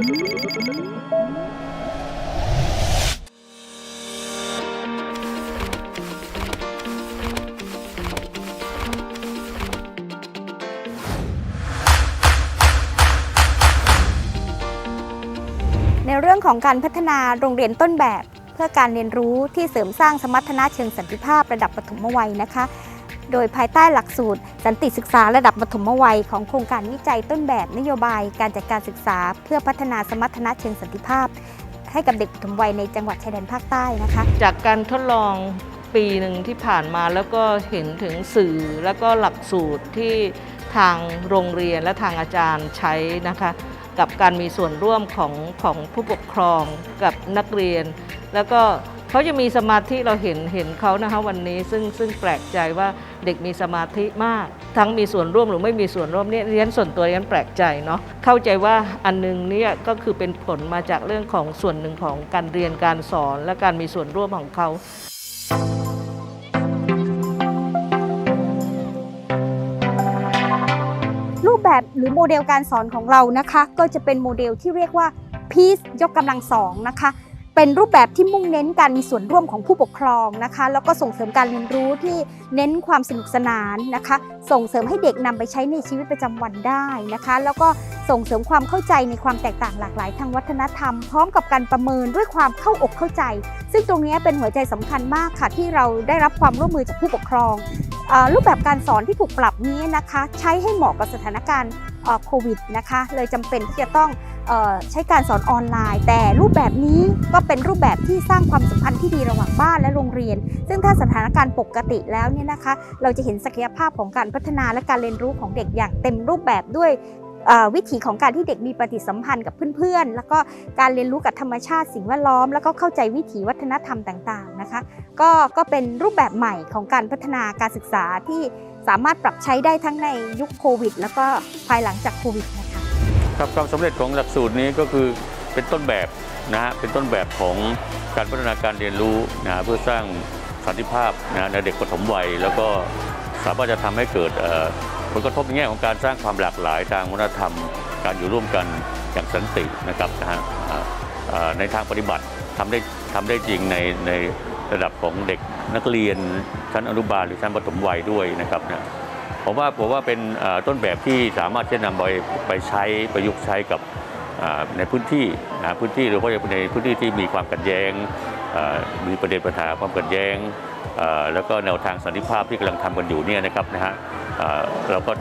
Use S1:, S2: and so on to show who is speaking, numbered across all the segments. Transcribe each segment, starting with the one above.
S1: ในเรื่องของการพัฒนาโรงเรียนต้นแบบ เพื่อการเรียนรู้ที่เสริมสร้างสมรรถนะเชิงสันติภาพระดับปฐมวัยนะคะ โดยภายใต้หลักสูตร สันติศึกษาระดับปฐมวัยของโครงการวิจัยต้นแบบนโยบายการจัดการศึกษา เพื่อพัฒนาสมรรถนะเชิงสันติภาพ ให้กับเด็กปฐมวัยในจังหวัดชายแดนภาคใต้นะคะ
S2: จากการทดลองปีหนึ่งที่ผ่านมาแล้วก็เห็นถึงสื่อแล้วก็หลักสูตรที่ทางโรงเรียนและทางอาจารย์ใช้นะคะ กับการมีส่วนร่วมของของผู้ปกครองกับนักเรียน แล้วก็ เขาจะมีสมาธิเราเห็นเห็นเขานะคะวันนี้ซึ่งซึ่งแปลกใจว่าเด็กมีสมาธิมาก ทั้งมีส่วนร่วมหรือไม่มีส่วนร่วมเนี่ยเรียนส่วนตัวเรียนแปลกใจเนาะเข้าใจว่าอันหนึงเนี่ยก็คือเป็นผลมาจากเรื่องของส่วนหนึ่งของการเรียนการสอน และการมีส่วนร่วมของเขา
S1: รูปแบบหรือโมเดลการสอนของเรานะคะ ก็จะเป็นโมเดลที่เรียกว่า Peace ยกกำลังสองนะคะ เป็นรูปแบบที่มุ่งเน้นการมีส่วนร่วมของผู้ปกครองนะคะ แล้วก็ส่งเสริมการเรียนรู้ที่เน้นความสนุกสนานนะคะ ส่งเสริมให้เด็กนำไปใช้ในชีวิตประจำวันได้นะคะ แล้วก็ส่งเสริมความเข้าใจในความแตกต่างหลากหลายทางวัฒนธรรม พร้อมกับการประเมินด้วยความเข้าอกเข้าใจ ซึ่งตรงนี้เป็นหัวใจสำคัญมากค่ะ ที่เราได้รับความร่วมมือจากผู้ปกครองรูปแบบการสอนที่ถูกปรับนี้นะคะ ใช้ให้เหมาะกับสถานการณ์ โควิดนะคะเลยจำเป็นที่จะต้องออใช้การสอนออนไลน์ แต่รูปแบบนี้ก็เป็นรูปแบบที่สร้างความสัมพันธ์ที่ดีระหว่างบ้านและโรงเรียน ซึ่งถ้าสถานการณ์ปกติแล้วเนี่ยนะคะเราจะเห็นศักยภาพของการพัฒนาและการเรียนรู้ของเด็กอย่างเต็มรูปแบบด้วยวิถีของการที่เด็กมีปฏิสัมพันธ์กับเพื่อนๆ แล้วก็การเรียนรู้กับธรรมชาติสิ่งแวดล้อม แล้วก็เข้าใจวิถีวัฒนธรรมต่างๆนะคะ ก็ก็เป็นรูปแบบใหม่ของการพัฒนาการศึกษาที่ สามารถปรับใช้ได้ทั้งในยุคโควิด แล้วก็ภายหลังจากโควิดนะคะ
S3: ครับความสำเร็จของหลักสูตรนี้ก็คือเป็นต้นแบบนะฮะเป็นต้นแบบของการพัฒนาการเรียนรู้นะเพื่อสร้างสันติภาพนะในเด็กปฐมวัย แล้วก็สามารถจะทำให้เกิดผลกระทบในแง่ของการสร้างความหลากหลายทางวัฒนธรรม การอยู่ร่วมกันอย่างสันตินะครับนะฮะในทางปฏิบัติทำได้ทำได้จริงในใน ระดับของเด็กนักเรียนชั้นอนุบาลหรือชั้นปฐมวัยด้วยนะครับนะผมว่าผมว่าเป็นต้นแบบที่สามารถที่จะนำไปไปใช้ประยุกต์ใช้กับในพื้นที่นะพื้นที่โดยเฉพาะในพื้นที่ที่มีความขัดแย้งมีประเด็นปัญหาความขัดแย้งแล้วก็แนวทางสันติภาพที่กำลังทำกันอยู่เนี่ยนะครับนะฮะเราก็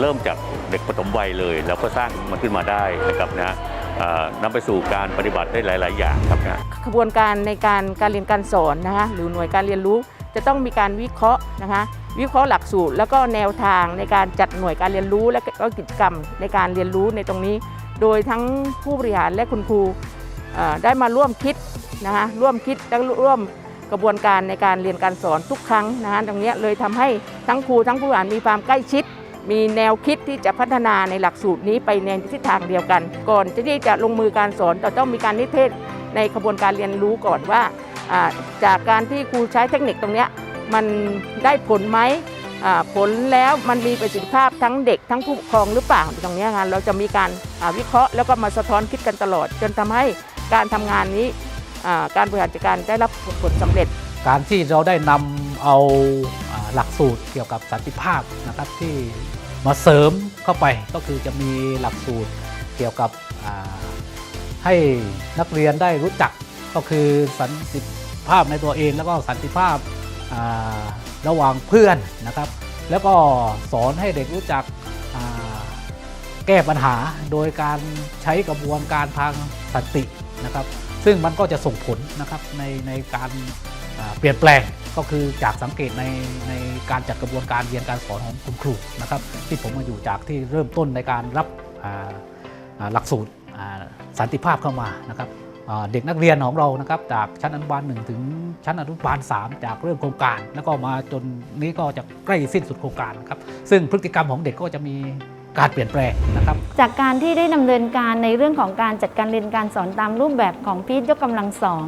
S3: เริ่มจากเด็กปฐมวัยเลย แล้วก็สร้างมันขึ้นมาได้นะครับนะ นำไปสู่การปฏิบัติได้หลาย ๆ อย่างครับนะ
S2: ขบวนการในการการเรียนการสอนนะคะหรือหน่วยการเรียนรู้จะต้องมีการวิเคราะห์นะคะวิเคราะห์หลักสูตร แล้วก็แนวทางในการจัดหน่วยการเรียนรู้และก็กิจกรรมในการเรียนรู้ในตรงนี้ โดยทั้งผู้บริหารและคุณครูได้มาร่วมคิดนะคะร่วมคิดและร่วมกระบวนการในการเรียนการสอนทุกครั้งนะคะตรงนี้เลยทำให้ทั้งครูทั้งผู้บริหารมีความใกล้ชิด มีแนวคิดที่จะพัฒนาในหลักสูตรนี้ไปในทิศทางเดียวกัน ก่อนที่จะลงมือการสอนเราต้องมีการนิเทศในกระบวนการเรียนรู้ก่อนว่า จากการที่ครูใช้เทคนิคตรงนี้มันได้ผลไหมผลแล้วมันมีประสิทธิภาพทั้งเด็กทั้งผู้ปกครองหรือเปล่าตรงนี้งานเราจะมีการวิเคราะห์แล้วก็มาสะท้อนคิดกันตลอด จนทำให้การทำงานนี้การบริหารจัดการได้รับผลสำเร็จ
S4: การที่เราได้นำเอา หลักสูตรเกี่ยวกับสันติภาพนะครับที่มาเสริมเข้าไปก็คือจะมีหลักสูตรเกี่ยวกับให้นักเรียนได้รู้จักก็คือสันติภาพในตัวเอง แล้วก็สันติภาพาระหว่างเพื่อนนะครับ แล้วก็สอนให้เด็กรู้จักแก้ปัญหาโดยการใช้กระบวนการทางสันตินะครับ ซึ่งมันก็จะส่งผลนะครับในในการ เปลี่ยนแปลงก็คือจากสังเกตในในการจัดกระบวนการเรียนการสอนของคุณครูนะครับ ที่ผมมาอยู่จากที่เริ่มต้นในการรับหลักสูตรสันติภาพเข้ามานะครับเด็กนักเรียนของเรานะครับจากชั้นอนุบาล1ถึงชั้นอนุบาล 3 จากเริ่มโครงการ แล้วก็มาจนนี้ก็จะใกล้สิ้นสุดโครงการครับซึ่งพฤติกรรมของเด็กก็จะมีการเปลี่ยนแปลงนะครับ
S5: จากการที่ได้ดำเนินการในเรื่องของการจัดการเรียนการสอนตามรูปแบบของพีทยกกำลังสอง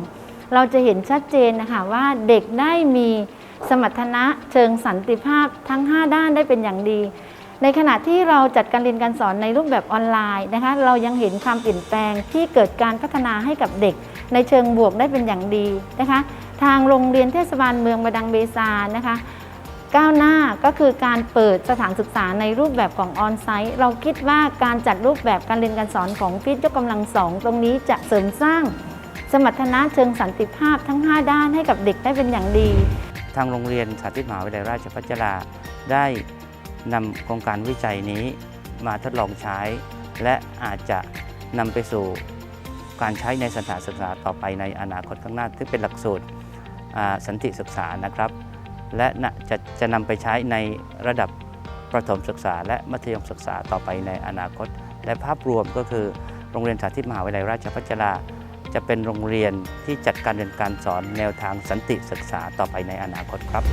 S5: เราจะเห็นชัดเจนนะคะว่าเด็กได้มีสมรรถนะเชิงสันติภาพทั้ง 5 ด้านได้เป็นอย่างดี ในขณะที่เราจัดการเรียนการสอนในรูปแบบออนไลน์นะคะเรายังเห็นความเปลี่ยนแปลงที่เกิดการพัฒนาให้กับเด็ก ในเชิงบวกได้เป็นอย่างดีนะคะ ทางโรงเรียนเทศบาลเมืองบาดังเบซานะคะก้าวหน้าก็คือการเปิดสถานศึกษาในรูปแบบของออนไซต์ เราคิดว่าการจัดรูปแบบการเรียนการสอนของฟิตยกกำลังสองตรงนี้จะเสริมสร้าง สมรรถนะเชิงสันติภาพทั้ง 5 ด้านให้กับเด็กได้เป็นอย่างดี
S6: ทางโรงเรียนสาธิตมหาวิทยาลัยราชภัฏจราได้นำโครงการวิจัยนี้มาทดลองใช้ และอาจจะนำไปสู่การใช้ในสถานศึกษาต่อไปในอนาคตข้างหน้าซึ่เป็นหลักสูตรสันติศึกษานะครับ และน่ะจะจะนำไปใช้ในระดับประถมศึกษา และมัธยมศึกษาต่อไปในอนาคต และภาพรวมก็คือโรงเรียนสาธิตมหาวิทยาลัยราชภัฏจรา จะเป็นโรงเรียนที่จัดการเรียนการสอนแนวทางสันติศึกษาต่อไปในอนาคตครับ